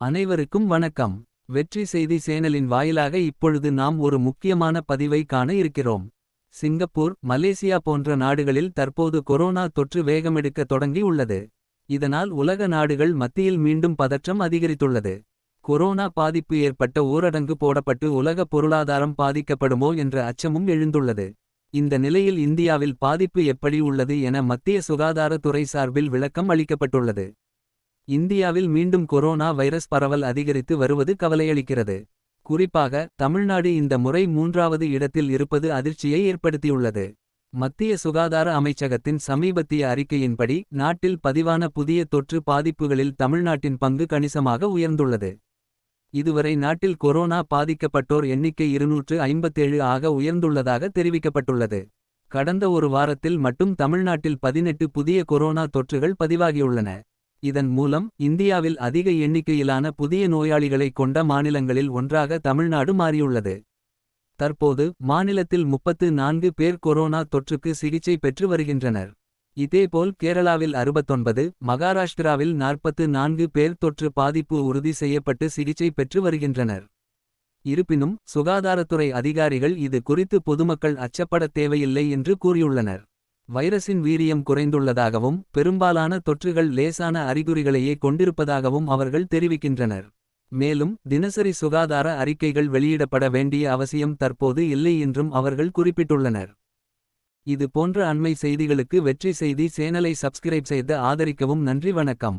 அனைவருக்கும் வணக்கம். வெற்றி செய்தி சேனலின் வாயிலாக இப்பொழுது நாம் ஒரு முக்கியமான பதிவை காண இருக்கிறோம். சிங்கப்பூர் மலேசியா போன்ற நாடுகளில் தற்போது கொரோனா தொற்று வேகமெடுக்க தொடங்கி உள்ளது. இதனால் உலக நாடுகள் மத்தியில் மீண்டும் பதற்றம் அதிகரித்துள்ளது. கொரோனா பாதிப்பு ஏற்பட்ட ஊரடங்கு போடப்பட்டு உலக பொருளாதாரம் பாதிக்கப்படுமோ என்ற அச்சமும் எழுந்துள்ளது. இந்த நிலையில் இந்தியாவில் பாதிப்பு எப்படி உள்ளது என மத்திய சுகாதாரத்துறை சார்பில் விளக்கம் அளிக்கப்பட்டுள்ளது. இந்தியாவில் மீண்டும் கொரோனா வைரஸ் பரவல் அதிகரித்து வருவது கவலையளிக்கிறது. குறிப்பாக தமிழ்நாடு இந்த முறை மூன்றாவது இடத்தில் இருப்பது அதிர்ச்சியை ஏற்படுத்தியுள்ளது. மத்திய சுகாதார அமைச்சகத்தின் சமீபத்திய அறிக்கையின்படி நாட்டில் பதிவான புதிய தொற்று பாதிப்புகளில் தமிழ்நாட்டின் பங்கு கணிசமாக உயர்ந்துள்ளது. இதுவரை நாட்டில் கொரோனா பாதிக்கப்பட்டோர் எண்ணிக்கை இருநூற்று ஐம்பத்தேழு ஆக உயர்ந்துள்ளதாக தெரிவிக்கப்பட்டுள்ளது. கடந்த ஒரு வாரத்தில் மட்டும் தமிழ்நாட்டில் பதினெட்டு புதிய கொரோனா தொற்றுகள் பதிவாகியுள்ளன. இதன் மூலம் இந்தியாவில் அதிக எண்ணிக்கையிலான புதிய நோயாளிகளை கொண்ட மாநிலங்களில் ஒன்றாக தமிழ்நாடு மாறியுள்ளது. தற்போது மாநிலத்தில் முப்பத்து நான்கு பேர் கொரோனா தொற்றுக்கு சிகிச்சை பெற்று வருகின்றனர். இதேபோல் கேரளாவில் அறுபத்தொன்பது மகாராஷ்டிராவில் நாற்பத்து நான்கு பேர் தொற்று பாதிப்பு உறுதி செய்யப்பட்டு சிகிச்சை பெற்று வருகின்றனர். இருப்பினும் சுகாதாரத்துறை அதிகாரிகள் இது குறித்து பொதுமக்கள் அச்சப்படத் தேவையில்லை என்று கூறியுள்ளனர். வைரஸின் வீரியம் குறைந்துள்ளதாகவும் பெரும்பாலான தொற்றுகள் லேசான அறிகுறிகளையே கொண்டிருப்பதாகவும் அவர்கள் தெரிவிக்கின்றனர். மேலும் தினசரி சுகாதார அறிக்கைகள் வெளியிடப்பட வேண்டிய அவசியம் தற்போது இல்லை என்றும் அவர்கள் குறிப்பிட்டுள்ளனர். இது போன்ற அண்மை செய்திகளுக்கு வெற்றி செய்தி சேனலை சப்ஸ்கிரைப் செய்து ஆதரிக்கவும் நன்றி வணக்கம்.